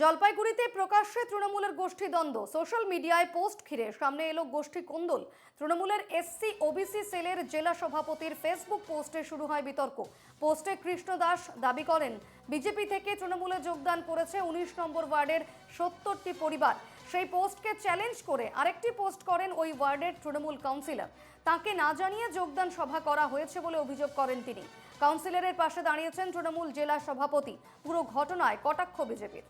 জলপাইগুড়িতে প্রকাশ্যে তৃণমূলের গোষ্ঠী দ্বন্দ্ব। সোশ্যাল মিডিয়ায় পোস্ট ঘিরে সামনে এলো গোষ্ঠী কোন্দল। তৃণমূলের এসসি ওবিসি সেলের জেলা সভাপতির ফেসবুক পোস্টে শুরু হয় বিতর্ক। পোস্টে কৃষ্ণ দাস দাবি করেন, বিজেপি থেকে তৃণমূলে যোগদান করেছে উনিশ নম্বর ওয়ার্ডের সত্তরটি পরিবার। সেই পোস্টকে চ্যালেঞ্জ করে আরেকটি পোস্ট করেন ওই ওয়ার্ডের তৃণমূল কাউন্সিলর। তাকে না জানিয়ে যোগদান সভা করা হয়েছে বলে অভিযোগ করেন তিনি। কাউন্সিলরের পাশে দাঁড়িয়েছেন তৃণমূল জেলা সভাপতি। পুরো ঘটনায় কটাক্ষ বিজেপির।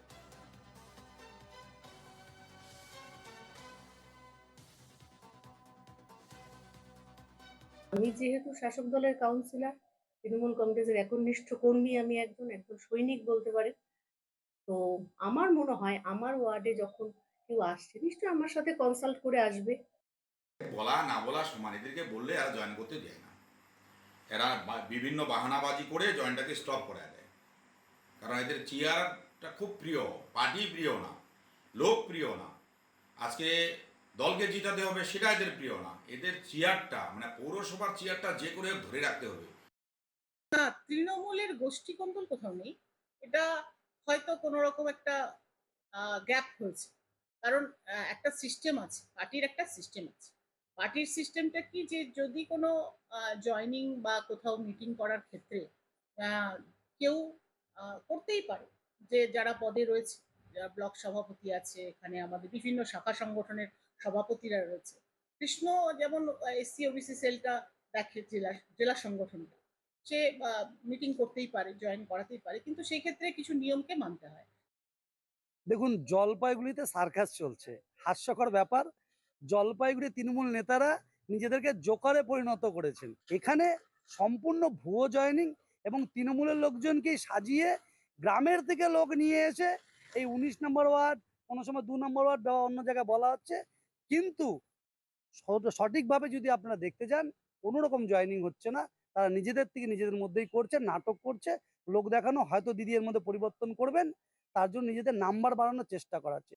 আমি যেহেতু শাসক দলের কাউন্সিলর তৃণমূল কংগ্রেসের একনিষ্ঠ কর্মী, আমি একজন একজন সৈনিক বলতে পারে তো আমার মনে হয়, আমার ওয়ার্ডে যখন কেউ আসছে, নিশ্চয়ই আমার সাথে কনসাল্ট করে আসবে। বলা না বলা সমান, এদেরকে বললে আর জয়েন করতে দেয় না। এরা বিভিন্ন বাহানাবাজি করে জয়েনটাকে স্টপ করে দেয়। কারণ এদের চেয়ারটা খুব প্রিয়, পার্টি প্রিয় না, লোক প্রিয় না। আজকে দলকে জিতাতে হবে সেটা এদের প্রিয় না। এদের চেয়ারটা মানে পৌরসভার চেয়ারটা যে করে ধরে রাখতে হবে। না, তৃণমূলের গোষ্ঠী কন্দল কোথাও নেই। এটা হয়তো কোনো রকম একটা গ্যাপ হয়েছে। কারণ একটা সিস্টেম আছে, পার্টির একটা সিস্টেম আছে। পার্টির সিস্টেমটা কি যে যদি কোনো জয়নিং বা কোথাও মিটিং করার ক্ষেত্রে কেউ করতেই পারে যে যারা পদে রয়েছে ব্লক সভাপতি আছে, এখানে আমাদের বিভিন্ন শাখা সংগঠনের সভাপতিরা রয়েছে। কৃষ্ণ যেমন এসসি, ওবিসি, সেলটা দেখে জেলা জেলা সংগঠনটা। সে মিটিং করতেই পারে জয়েন করাতেই পারে, কিন্তু সেই ক্ষেত্রে কিছু নিয়মকে মানতে হয়। দেখুন, জলপাইগুড়িতে সার্কাস চলছে। হাস্যকর ব্যাপার, জলপাইগুড়ি তৃণমূল নেতারা নিজেদেরকে জোকারে পরিণত করেছেন। এখানে সম্পূর্ণ ভুয়ো জয়নিং এবং তৃণমূলের লোকজনকে সাজিয়ে গ্রামের থেকে লোক নিয়ে এসে এই উনিশ নম্বর ওয়ার্ড, কোনো সময় দু নম্বর ওয়ার্ড বা অন্য জায়গায় বলা হচ্ছে কিন্তু সঠিকভাবে যদি আপনারা দেখতে যান কোনো রকম জয়নিং হচ্ছে না। তারা নিজেদের থেকে নিজেদের মধ্যেই করছে, নাটক করছে। লোক দেখানো হয়তো দিদি এর মধ্যে পরিবর্তন করবেন। তার জন্য নিজেদের নাম্বার বাড়ানোর চেষ্টা করাচ্ছে